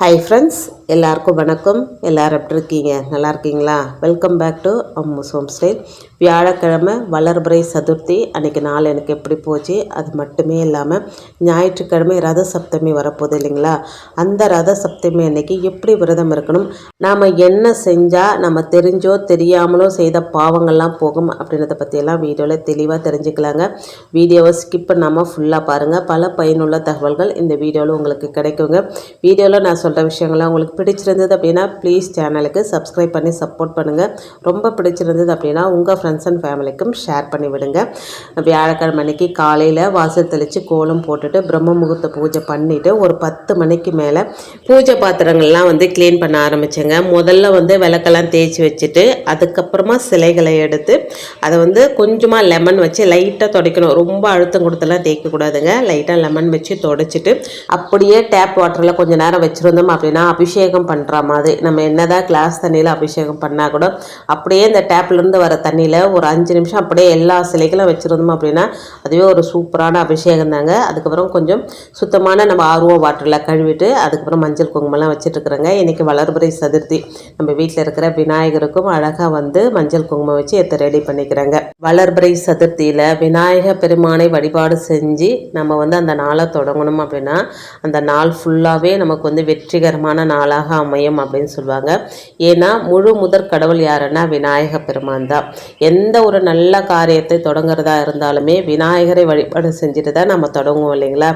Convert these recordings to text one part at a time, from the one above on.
Hi friends எல்லாருக்கும் வணக்கம். எல்லோரும் எப்படி இருக்கீங்க? நல்லா இருக்கீங்களா? Welcome back to Ammu's home style வியாழக்கிழமை வளர்பிறை சதுர்த்தி. அன்றைக்கி நாள் எனக்கு எப்படி போச்சு? அது மட்டுமே இல்லாமல் ஞாயிற்றுக்கிழமை ரத சப்தமி வரப்போகுது இல்லைங்களா? அந்த ரத சப்தமி அன்னைக்கு எப்படி விரதம் இருக்கணும்? நாம் என்ன செஞ்சால் நம்ம தெரிஞ்சோ தெரியாமலோ செய்த பாவங்கள்லாம் போகும் அப்படின்றத பற்றியெல்லாம் வீடியோவில் தெளிவாக தெரிஞ்சுக்கலாங்க. வீடியோவை ஸ்கிப் பண்ணாமல் ஃபுல்லாக பாருங்கள் பல பயனுள்ள தகவல்கள் இந்த வீடியோவில் உங்களுக்கு கிடைக்குங்க. வீடியோவில் நான் சொல்கிற விஷயங்கள்லாம் உங்களுக்கு பிடிச்சிருந்தது அப்படின்னா ப்ளீஸ் சேனலுக்கு சப்ஸ்கிரைப் பண்ணி சப்போர்ட் பண்ணுங்கள் ரொம்ப பிடிச்சிருந்தது அப்படின்னா உங்கள் ஃப்ரெண்ட்ஸ் அண்ட் ஃபேமிலிக்கும் ஷேர் பண்ணி விடுங்க. வியாழக்கிழமை அன்னைக்கு காலையில் வாசல் தெளித்து கோலம் போட்டுட்டு பிரம்ம முகூர்த்த பூஜை பண்ணிவிட்டு ஒரு பத்து மணிக்கு மேலே பூஜை பாத்திரங்கள்லாம் வந்து க்ளீன் பண்ண ஆரம்பித்தேங்க முதல்ல வந்து விளக்கெல்லாம் தேய்ச்சி வச்சுட்டு அதுக்கப்புறமா சிலைகளை எடுத்து அதை வந்து கொஞ்சமாக லெமன் வச்சு லைட்டாக துடைக்கணும். ரொம்ப அழுத்தம் கொடுத்தெல்லாம் தேய்க்கக்கூடாதுங்க. லைட்டாக லெமன் வச்சு துடைச்சிட்டு அப்படியே டேப் வாட்டரில் கொஞ்சம் நேரம் வச்சிருந்தோம் அப்படின்னா அபிஷேகம் பண்ணுற மாதிரி. நம்ம என்னதான் கிளாஸ் தண்ணியில் அபிஷேகம் பண்ணால் கூட அப்படியே இந்த டேப்லேருந்து வர தண்ணியில் ஒரு அஞ்சு நிமிஷம் அப்படியே எல்லா சிலைகளும் வச்சுருந்தோம் அப்படின்னா அதுவே ஒரு சூப்பரான அபிஷேகம் தாங்க. அதுக்கப்புறம் கொஞ்சம் சுத்தமான நம்ம ஆர்வம் வாட்டரில் கழுவிட்டு அதுக்கப்புறம் மஞ்சள் குங்குமம்லாம் வச்சுட்டுருக்குறேங்க. இன்றைக்கி வளர்புரை சதுர்த்தி. நம்ம வீட்டில் இருக்கிற விநாயகருக்கும் அழகாக வந்து மஞ்சள் குங்குமம் வச்சு எத்த ரெடி பண்ணிக்கிறேங்க. வளர்பிறை சதுர்த்தியில் விநாயக பெருமானை வழிபாடு செஞ்சு நம்ம வந்து அந்த நாளை தொடங்கணும் அப்படின்னா அந்த நாள் ஃபுல்லாகவே நமக்கு வந்து வெற்றி வெற்றிகரமான நாளாக அமையும் அப்படின்னு சொல்லுவாங்க. ஏன்னா முழு முதற் கடவுள் யாருன்னா விநாயக பெருமான் தான். எந்த ஒரு நல்ல காரியத்தை தொடங்குறதா இருந்தாலுமே விநாயகரை வழிபாடு செஞ்சுட்டு தான் நம்ம தொடங்குவோம் இல்லைங்களா?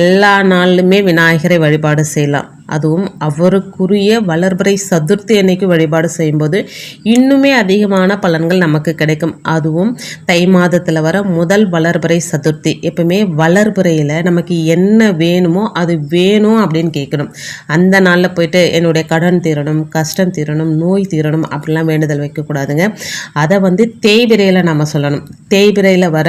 எல்லா நாளுமே விநாயகரை வழிபாடு செய்யலாம். அதுவும் அவருக்குரிய வளர்பறை சதுர்த்தி அன்னைக்கு வழிபாடு செய்யும்போது இன்னுமே அதிகமான பலன்கள் நமக்கு கிடைக்கும். அதுவும் தை மாதத்தில் வர முதல் வளர்பறை சதுர்த்தி. எப்பவுமே வளர்பறையில் நமக்கு என்ன வேணுமோ அது வேணும் அப்படின்னு கேட்கணும். அந்த நாளில் போயிட்டு என்னுடைய கடன் தீரணும் கஷ்டம் தீரணும் நோய் தீரணும் அப்படிலாம் வேண்டுதல் வைக்கக்கூடாதுங்க. அதை வந்து தேய்பிரையில் நம்ம சொல்லணும். தேய்பிரையில் வர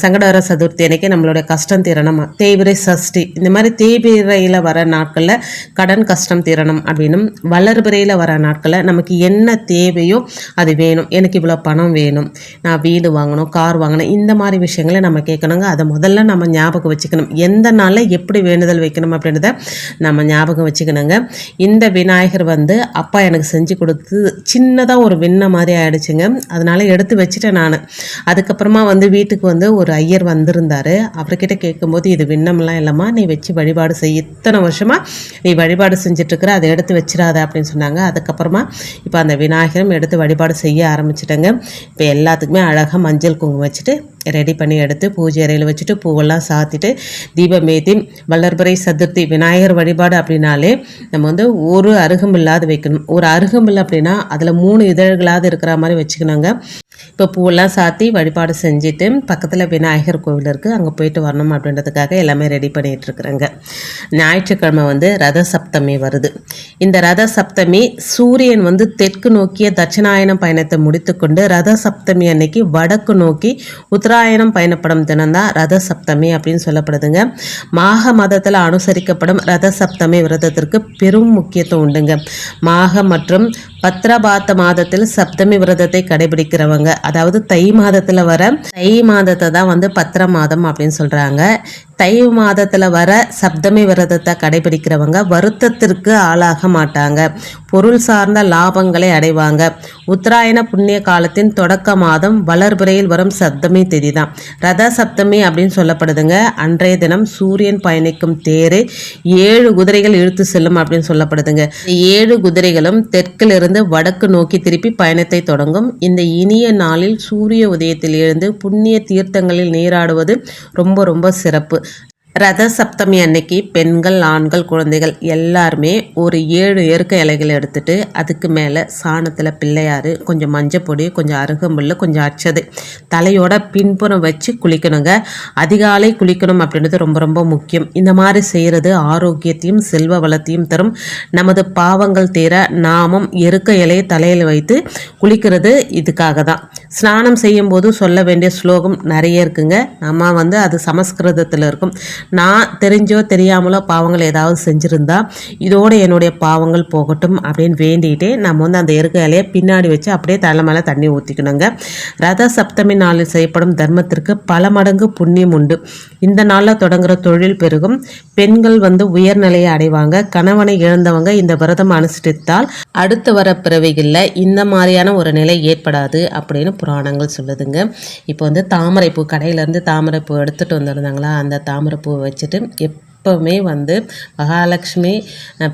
சங்கடவர சதுர்த்தி அன்னைக்கு நம்மளுடைய கஷ்டம் தீரணும் தேய்பிரை சஷ்டி. இந்த மாதிரி தேய்பிரையில் வர நாட்களில் கடன் கஷ்டம் தீரணும் அப்படின்னும் வளர்பிரையில் வர நாட்களில் நமக்கு என்ன தேவையோ அது வேணும். எனக்கு இவ்வளோ பணம் வேணும். நான் வீடு வாங்கணும் கார் வாங்கணும் இந்த மாதிரி விஷயங்களை நம்ம கேட்கணுங்க. அதை முதல்ல நம்ம ஞாபகம் வச்சுக்கணும். எந்த நாளில் எப்படி வேண்டுதல் வைக்கணும் அப்படின்றத நம்ம ஞாபகம் வச்சுக்கணுங்க. இந்த விநாயகர் வந்து அப்பா எனக்கு செஞ்சு கொடுத்து சின்னதாக ஒரு விண்ண மாதிரி ஆயிடுச்சுங்க. அதனால எடுத்து வச்சுட்டேன் நான். அதுக்கப்புறமா வந்து வீட்டுக்கு வந்து ஒரு ஐயர் வந்திருந்தார். அவர்கிட்ட கேட்கும்போது இது விண்ணம்லாம் இல்லைம்மா நீ வச்சு வழிபாடு செய்ய இத்தனை வருஷமாக நீ வழிபாடு செஞ்சிட்ருக்குற அதை எடுத்து வச்சிடாத அப்படின்னு சொன்னாங்க. அதுக்கப்புறமா இப்போ அந்த விநாயகரும் எடுத்து வழிபாடு செய்ய ஆரம்பிச்சிட்டேங்க. இப்போ எல்லாத்துக்குமே அழகாக மஞ்சள் குங்குமம் வச்சுட்டு ரெடி பண்ணி எடுத்து பூஜை அறையில் வச்சுட்டு பூவெல்லாம் சாத்திட்டு தீபம் ஏற்றி வல்லர்பறை சதுர்த்தி விநாயகர் வழிபாடு அப்படின்னாலே நம்ம வந்து ஒரு அருகம்பில்லாது வைக்கணும். ஒரு அருகம்பில் அப்படின்னா அதில் மூணு இதழ்களாவது இருக்கிற மாதிரி வச்சுக்கணுங்க. இப்போ பூவெல்லாம் சாத்தி வழிபாடு செஞ்சுட்டு பக்கத்தில் விநாயகர் கோவில் இருக்குது அங்கே போயிட்டு வரணும் அப்படின்றதுக்காக எல்லாமே ரெடி பண்ணிகிட்டு பண்ணிகிட்ருக்குறேங்க ஞாயிற்றுக்கிழமை வந்து ரத சப்தமி வருது. இந்த ரத சப்தமி சூரியன் வந்து தெற்கு நோக்கிய தட்சிணாயன பயணத்தை முடித்துக்கொண்டு ரத சப்தமி அன்னைக்கு வடக்கு நோக்கி உத்தராயணம் பயணப்படும் தினம்தான் ரத சப்தமி அப்படின்னு சொல்லப்படுதுங்க. மாக மதத்தில் அனுசரிக்கப்படும் ரத சப்தமி விரதத்திற்கு பெரும் முக்கியத்துவம் உண்டுங்க. மாக மற்றும் பத்ரபாத்த மாதத்தில் சப்தமி விரதத்தை கடைபிடிக்கிறவங்க அதாவது தை மாதத்தில் வர தை மாதத்தை தான் வந்து பத்திர மாதம் அப்படின்னு சொல்கிறாங்க தை மாதத்தில் வர சப்தமி விரதத்தை கடைபிடிக்கிறவங்க வருத்தத்திற்கு ஆளாக மாட்டாங்க. பொருள் சார்ந்த லாபங்களை அடைவாங்க. உத்தராயண புண்ணிய காலத்தின் தொடக்க மாதம் வளர்பிறையில் வரும் சப்தமி திதி தான். ரத சப்தமி அப்படின்னு சொல்லப்படுதுங்க. அன்றைய தினம் சூரியன் பயணிக்கும் தேரு ஏழு குதிரைகள் இழுத்து செல்லும் அப்படின்னு சொல்லப்படுதுங்க. ஏழு குதிரைகளும் இருந்து வடக்கு நோக்கி திருப்பி பயணத்தை தொடங்கும். இந்த இனிய நாளில் சூரிய உதயத்தில் இருந்து புண்ணிய தீர்த்தங்களில் நீராடுவது ரொம்ப ரொம்ப சிறப்பு. ரத சப்தமி அன்னைக்கு பெண்கள் ஆண்கள் குழந்தைகள் எல்லாருமே ஒரு ஏழு எருக்க இலைகள் எடுத்துட்டு அதுக்கு மேலே சாணத்தில் பிள்ளையார் கொஞ்சம் மஞ்சப்பொடி கொஞ்சம் அருகம்புல் கொஞ்சம் அச்சது தலையோட பின்புறம் வச்சு குளிக்கணுங்க. அதிகாலை குளிக்கணும் அப்படின்றது ரொம்ப ரொம்ப முக்கியம். இந்த மாதிரி செய்கிறது ஆரோக்கியத்தையும் செல்வ வளத்தையும் தரும். நமது பாவங்கள் தீர நாமும் எருக்க இலையை தலையில் வைத்து குளிக்கிறது இதுக்காக தான் ஸ்நானம் செய்யும்போது சொல்ல வேண்டிய ஸ்லோகம் நிறைய இருக்குங்க. நம்ம வந்து அது சமஸ்கிருதத்தில் இருக்கும். நான் தெரிஞ்சோ தெரியாமலோ பாவங்கள் ஏதாவது செஞ்சுருந்தா இதோடு என்னுடைய பாவங்கள் போகட்டும் அப்படின்னு வேண்டிகிட்டே நம்ம வந்து அந்த எருக்க இலையை பின்னாடி வச்சு அப்படியே தலை மேலே தண்ணி ஊற்றிக்கணுங்க ரத சப்தமி நாளில் செய்யப்படும் தர்மத்திற்கு பல மடங்கு புண்ணியம் உண்டு. இந்த நாளில் தொடங்குகிற தொழில் பெருகும். பெண்கள் வந்து உயர்நிலையை அடைவாங்க. கணவனை இழந்தவங்க இந்த விரதம் அனுஷ்டித்தால் அடுத்து வர பிறவிகளில் இந்த மாதிரியான ஒரு நிலை ஏற்படாது அப்படின்னு புராணங்கள் சொல்லுதுங்க. இப்போ வந்து தாமரைப்பூ கடையிலேருந்து தாமரைப்பூ எடுத்துகிட்டு வந்திருந்தாங்களா? அந்த தாமரைப்பூவை வச்சுட்டு எப் எப்போவுமே வந்து மகாலட்சுமி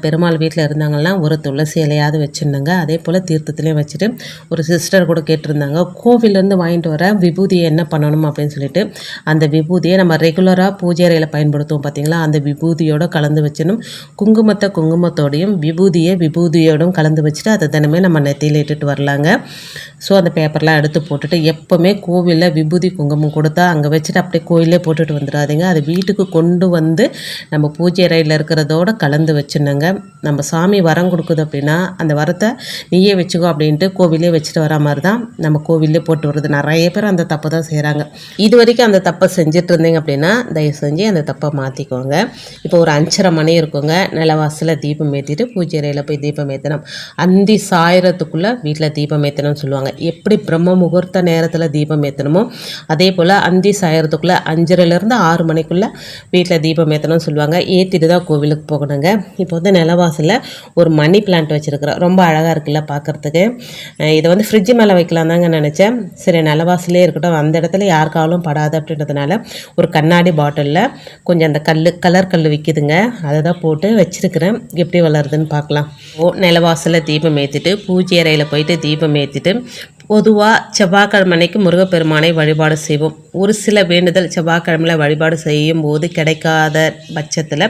பெருமாள் வீட்டில் இருந்தாங்கன்னா ஒரு துளசி இலையாவது வச்சுருந்தாங்க அதே போல் தீர்த்தத்துலேயும் வச்சுட்டு ஒரு சிஸ்டர் கூட கேட்டிருந்தாங்க கோவிலேருந்து வாங்கிட்டு வர விபூதியை என்ன பண்ணணும்? அப்படின்னு சொல்லிட்டு அந்த விபூதியை நம்ம ரெகுலராக பூஜை அறையில் பயன்படுத்துவோம் பார்த்தீங்களா அந்த விபூதியோடு கலந்து வச்சிடணும். குங்குமத்தை குங்குமத்தோடையும் விபூதியை விபூதியோடும் கலந்து வச்சுட்டு அதை தினமே நம்ம நெத்தியில் இட்டுட்டு வரலாங்க. ஸோ அந்த பேப்பர்லாம் எடுத்து போட்டுட்டு எப்போவுமே கோவிலில் விபூதி குங்குமம் கொடுத்தா அங்கே வச்சுட்டு அப்படியே கோயிலே போட்டுட்டு வந்துடாதீங்க. அது வீட்டுக்கு கொண்டு வந்து நம்ம பூஜை அறையில் இருக்கிறதோட கலந்து வச்சுருந்தாங்க நம்ம சாமி வரம் கொடுக்குது அப்படின்னா அந்த வரத்தை நீயே வச்சுக்கோ அப்படின்ட்டு கோவிலே வச்சுட்டு வர மாதிரி தான் நம்ம கோவிலே போட்டு வருது நிறைய பேர் அந்த தப்பு தான் செய்கிறாங்க இது வரைக்கும் அந்த தப்பை செஞ்சுட்டு இருந்தீங்க அப்படின்னா தயவு செஞ்சு அந்த தப்பை மாற்றிக்கோங்க இப்போ ஒரு அஞ்சரை மணி இருக்குங்க. நிலவாசலில் தீபம் ஏற்றிட்டு பூஜை அறையில் போய் தீபம் ஏற்றணும் அந்தி சாயறதுக்குள்ளே வீட்டில் தீபம் ஏற்றணும்னு சொல்லுவாங்க. எப்படி பிரம்ம முகூர்த்த நேரத்தில் தீபம் ஏற்றணுமோ அதே போல் அந்தி சாயறதுக்குள்ளே அஞ்சரைலேருந்து ஆறு மணிக்குள்ளே வீட்டில் தீபம் ஏற்றணும்னு சொல்லுவாங்க. ஏற்றிட்டு தான் கோவிலுக்கு போகணுங்க. இப்போ வந்து நிலவாசலில் ஒரு மணி பிளான்ட் வச்சுருக்குறோம். ரொம்ப அழகாக இருக்குல்ல பார்க்குறதுக்கு இதை வந்து ஃப்ரிட்ஜ் மேலே வைக்கலாம் தாங்க நினச்சேன். சரி நிலவாசலே இருக்கட்டும். அந்த இடத்துல யாருக்காலும் படாது அப்படின்றதுனால ஒரு கண்ணாடி பாட்டிலில் கொஞ்சம் அந்த கல் கலர் கல் விற்கிதுங்க அதை தான் போட்டு வச்சுருக்கிறேன். எப்படி வளருதுன்னு பார்க்கலாம். ஓ நிலவாசலில் தீபம் ஏற்றிட்டு பூஜை அறையில் போயிட்டு தீபம் ஏற்றிட்டு பொதுவாக செவ்வாய்க்கிழமை அன்னைக்கு முருகப்பெருமானை வழிபாடு செய்வோம். ஒரு சில வேண்டுதல் செவ்வாய்க்கிழமையில் வழிபாடு செய்யும் போது கிடைக்காத பட்சத்தில்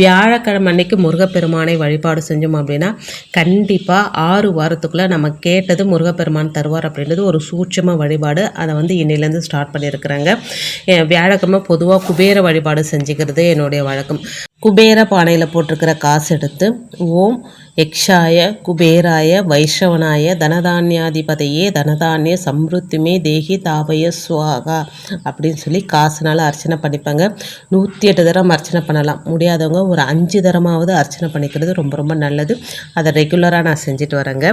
வியாழக்கிழமை அன்னைக்கு முருகப்பெருமானை வழிபாடு செஞ்சோம் அப்படின்னா கண்டிப்பாக ஆறு வாரத்துக்குள்ளே நம்ம கேட்டது முருகப்பெருமான் தருவார் அப்படின்றது ஒரு சூட்சமாக வழிபாடு. அதை வந்து இன்னிலேருந்து ஸ்டார்ட் பண்ணியிருக்கிறாங்க. வியாழக்கிழமை பொதுவாக குபேர வழிபாடு செஞ்சுக்கிறது என்னுடைய வழக்கம். குபேர பானையில் போட்டிருக்கிற காசு எடுத்து ஓம் யக்ஷாய குபேராய வைஷ்ணவனாய தனதானியாதிபதையே தனதானிய சம்ருத்திமே தேகி தாபய சுவாகா அப்படின்னு சொல்லி காசுனால அர்ச்சனை பண்ணிப்பாங்க. நூற்றி எட்டு தரம் அர்ச்சனை பண்ணலாம். முடியாதவங்க ஒரு அஞ்சு தரமாவது அர்ச்சனை பண்ணிக்கிறது ரொம்ப ரொம்ப நல்லது. அதை ரெகுலராக நான் செஞ்சுட்டு வரேங்க.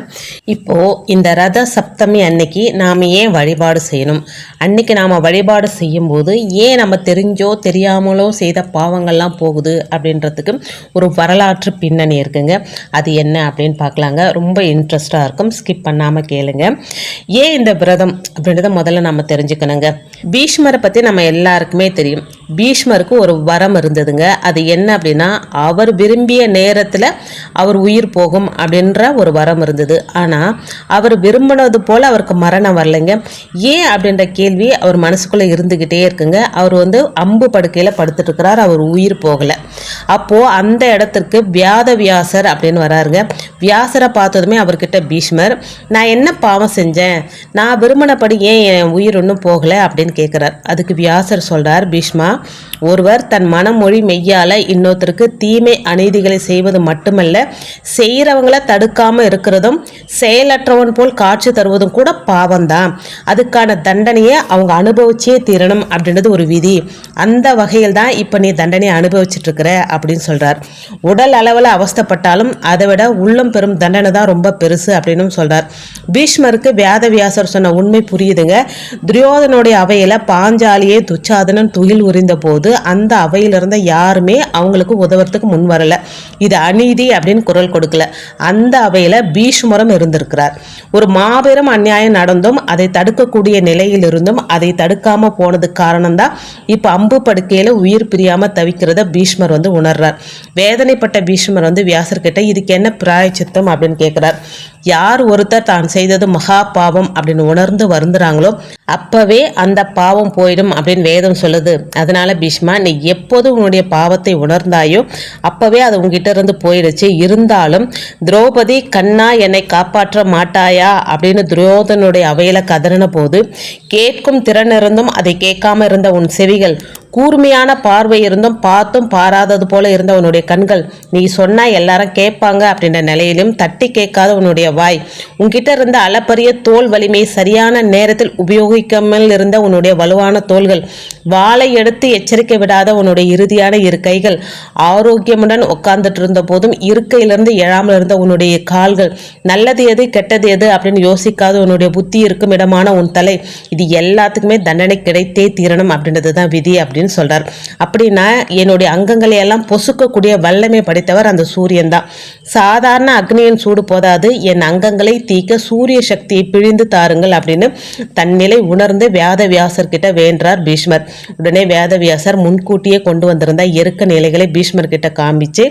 இப்போது இந்த ரத சப்தமி அன்னைக்கு நாம் ஏன் வழிபாடு செய்யணும்? அன்னைக்கு நாம் வழிபாடு செய்யும்போது ஏன் நம்ம தெரிஞ்சோ தெரியாமலோ செய்த பாவங்கள்லாம் போகுது அப்படின்றதுக்கு ஒரு வரலாற்று பின்னணி இருக்குங்க. அது என்ன அப்படின்னு பார்க்கலாங்க. ரொம்ப இன்ட்ரெஸ்டாக இருக்கும். ஸ்கிப் பண்ணாமல் கேளுங்க. ஏன் இந்த விரதம் அப்படின்றத முதல்ல நம்ம தெரிஞ்சுக்கணுங்க. பீஷ்மரை பற்றி நம்ம எல்லாருக்குமே தெரியும். பீஷ்மருக்கு ஒரு வரம் இருந்ததுங்க. அது என்ன அப்படின்னா அவர் விரும்பிய நேரத்தில் அவர் உயிர் போகும் அப்படின்ற ஒரு வரம் இருந்தது. ஆனால் அவர் விரும்பினது போல் அவருக்கு மரணம் வரலைங்க. ஏன் அப்படின்ற கேள்வி அவர் மனசுக்குள்ளே இருந்துக்கிட்டே இருக்குங்க. அவர் வந்து அம்பு படுக்கையில் படுத்துட்ருக்கிறார் அவர் உயிர் போகலை. அப்போது அந்த இடத்திற்கு வியாத வியாசர் அப்படின்னு வராருங்க. வியாசரை பார்த்ததுமே அவர்கிட்ட பீஷ்மர் நான் என்ன பாவம் செஞ்சேன்? நான் விரும்பினபடி ஏன் என் உயிர் ஒன்றும் போகலை? அப்படின்னு கேட்குறார் அதுக்கு வியாசர் சொல்கிறார் பீஷ்மா ஒருவர் தன் மனமொழி மெய்யால இன்னொருத்தருக்கு தீமை அநீதிகளை செய்வது மட்டுமல்ல செய்கிறவங்கள தடுக்காமல் இருக்கிறதும் செயலற்றவன் போல் காட்சி தருவதும் கூட பாவம்தான். அதுக்கான தண்டனையை அவங்க அனுபவிச்சே தீரணும் அப்படின்றது ஒரு விதி. அந்த வகையில் தான் இப்போ நீ தண்டனையை அனுபவிச்சுட்டு இருக்கிற அப்படின்னு சொல்கிறார் உடல் அளவில் அவஸ்தைப்பட்டாலும் அதை விட உள்ளம் பெறும் தண்டனை தான் ரொம்ப பெருசு அப்படின்னு சொல்கிறார் பீஷ்மருக்கு வேத வியாசர் சொன்ன உண்மை புரியுதுங்க. துரியோதனுடைய அவையில் பாஞ்சாலியே துச்சாதனன் துயில் உரிந்த போது அந்த அவையில் இருந்த யாருமே அவங்களுக்கு உதவுறதுக்கு முன் வரல. இது அநீதி அப்படின்னு குரல் கொடுக்கல. அந்த அவையில் பீஷ்மரம் இருந்திருக்கிறார். ஒரு மாபெரும் அநியாயம் நடந்தும் அதை தடுக்கக்கூடிய நிலையில் இருந்தும் அதை தடுக்காம போனது காரணம் தான் இப்போ அம்பு படுக்கையில் உயிர் பிரியாமல் தவிக்கிறத பீஷ்மர் வந்து உணர்றார். வேதனைப்பட்ட பீஷ்மர் வந்து வியாசர்கிட்ட இதுக்கு என்ன பிராயச்சித்தம்? அப்படின்னு கேட்குறார் யார் ஒருத்தர் தான் செய்தது மகா பாவம் அப்படின்னு உணர்ந்து வருந்துறாங்களோ அப்பவே அந்த பாவம் போயிடும் அப்படின்னு வேதம் சொல்லுது. அதனால பீஷ்மா நீ எப்போது உன்னுடைய பாவத்தை உணர்ந்தாயோ அப்பவே அது உங்ககிட்ட இருந்து போயிடுச்சு. இருந்தாலும் திரௌபதி கண்ணா என்னை காப்பாற்ற மாட்டாயா? அப்படின்னு துரியோதனுடைய அவையில கதறின போது கேட்கும் திறன் இருந்தும் அதை கேட்காம இருந்த உன் செவிகள் கூர்மையான பார்வை இருந்தும் பார்த்தும் பாராதது போல இருந்த உன்னுடைய கண்கள். நீ சொன்னா எல்லாரும் கேட்பாங்க அப்படின்ற நிலையிலும் தட்டி கேட்காத உன்னுடைய வாய். உன்கிட்ட இருந்த அளப்பரிய தோல் வலிமை சரியான நேரத்தில் உபயோகிக்காமல் இருந்த உன்னுடைய வலுவான தோள்கள். வாளை எடுத்து எச்சரிக்கை விடாத உன்னுடைய இறுதியான இரு கைகள். ஆரோக்கியமுடன் உட்கார்ந்துட்டு இருந்த போதும் இருக்கையிலிருந்து எழாமல் இருந்த உன்னுடைய கால்கள். நல்லது எது கெட்டது எது அப்படின்னு யோசிக்காத உன்னுடைய புத்தி இருக்கும் இடமான உன் தலை. இது எல்லாத்துக்குமே தண்டனை கிடைத்தே தீரணும் அப்படின்றது தான் விதி அப்படின்னு அப்படின்னு சொல்கிறார் அப்படின்னா என்னுடைய அங்கங்களை எல்லாம் பொசுக்கக்கூடிய வல்லமை படைத்தவர் அந்த சூரியன் தான். சாதாரண அக்னியின் சூடு போதாது என் அங்கங்களை தீக்க சூரிய சக்தியை பிழிந்து தாருங்கள் அப்படின்னு தன்னிலை உணர்ந்து வேத வேண்டார் பீஷ்மர். உடனே வேதவியாசர் முன்கூட்டியே கொண்டு வந்திருந்த எருக்க நிலைகளை பீஷ்மர் கிட்ட காமிச்சு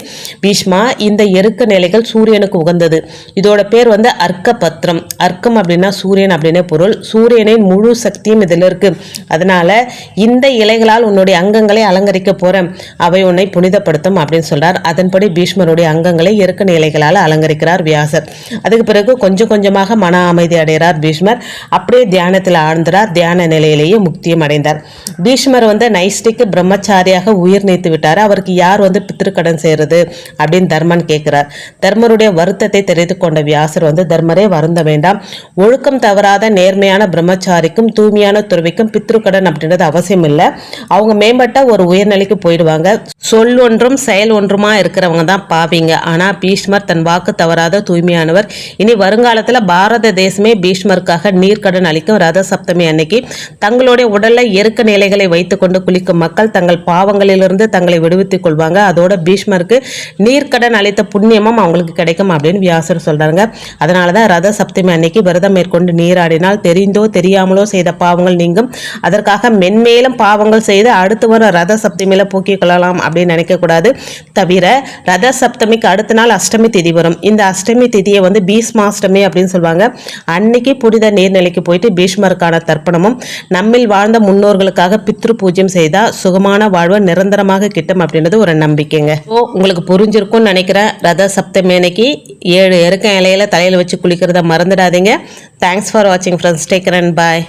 பீஷ்மா இந்த எருக்க நிலைகள் சூரியனுக்கு உகந்தது. இதோட பேர் வந்து அர்க்க பத்திரம் அர்க்கம் அப்படின்னா சூரியன் அப்படின்னே பொருள். சூரியனின் முழு சக்தியும் இதில் இருக்கு. அதனால இந்த இலைகளால் உன்னுடைய அங்கங்களை அலங்கரிக்க போறேன். அவை உன்னை புனிதப்படுத்தும் அப்படின்னு சொல்றார். அதன்படி பீஷ்மருடைய அங்கங்களை எருக்க நிலைகளால் அலங்கரிக்கிறார் வியாசர். அதுக்கு பிறகு கொஞ்சம் கொஞ்சமாக மன அமைதி அடைகிறார் பீஷ்மர். அப்படியே தியானத்தில் ஆழ்ந்தார் தியான நிலையிலேயே முக்தியும் அடைந்தார். பீஷ்மர் வந்து நைஸ்டிக்கு பிரம்மச்சாரியாக உயிர் நீத்து விட்டார். அவருக்கு யார் வந்து பித்திருக்கடன் செய்யறது அப்படின்னு தர்மன் கேட்கிறார். தர்மருடைய வருத்தத்தை தெரிந்து கொண்ட வியாசர் வந்து தர்மரே வருந்த வேண்டாம். ஒழுக்கம் தவறாத நேர்மையான பிரம்மச்சாரிக்கும் தூய்மையான துறவிக்கும் பித்ருக்கடன் அப்படின்றது அவசியம் இல்லை அவங்க மேம்பட்ட ஒரு உயர்நிலைக்கு போயிடுவாங்க. சொல் ஒன்றும் செயல் ஒன்றுமா இருக்கிறவங்க தான் பாவிங்க. ஆனா பீஷ்மர் தன் வாக்கு தவறாத தூய்மையானவர். இனி வருங்காலத்துல பாரத தேசமே பீஷ்மருக்காக நீர்க்கடன் அளிக்கும் ரத சப்தமி அன்னைக்கு தங்களுடைய உடல்ல எருக்க நிலைகளை வைத்துக்கொண்டு குளிக்கும் மக்கள் தங்கள் பாவங்களிலிருந்து தங்களை விடுவித்துக் கொள்வாங்க. அதோட பீஷ்மருக்கு நீர்க்கடன் அளித்த புண்ணியமும் அவங்களுக்கு கிடைக்கும் அப்படின்னு வியாசர் சொல்றாங்க அதனால தான் ரத சப்தமி அன்னைக்கு விரதம் மேற்கொண்டு நீராடினால் தெரிந்தோ தெரியாமலோ செய்த பாவங்கள் நீங்கும். அதற்காக மென்மேலும் பாவங்கள் செய்து அடுத்து வரும் ரத சப்தமியில் போக்கிக் கொள்ளலாம் அப்படின்னு நினைக்கக்கூடாது. தவிர ரத சப்தமிக்கு அடுத்த நாள் அஷ்டமி திதி வரும். இந்த அஷ்டமி திதியை வந்து பீஷ்மாஷ்டமி அப்படின்னு சொல்லுவாங்க. அன்னைக்கு புனித நீர்நிலைக்கு போயிட்டு பீஷ்மருக்கான தர்ப்பணமும் நம்மில் வாழ்ந்த முன்னோர்களுக்காக பித்ரு பூஜ்யம் செய்தால் சுகமான வாழ்வை நிரந்தரமாக கிட்டும் அப்படின்றது ஒரு நம்பிக்கைங்க. ஸோ உங்களுக்கு புரிஞ்சிருக்கும்னு நினைக்கிறேன். ரத சப்தமி அன்னைக்கு ஏழு எருக்க இலையில தலையில் வச்சு குளிக்கிறத மறந்துடாதீங்க. தேங்க்ஸ் ஃபார் வாட்சிங் ஃப்ரெண்ட்ஸ் டேக் அண்ட் பாய்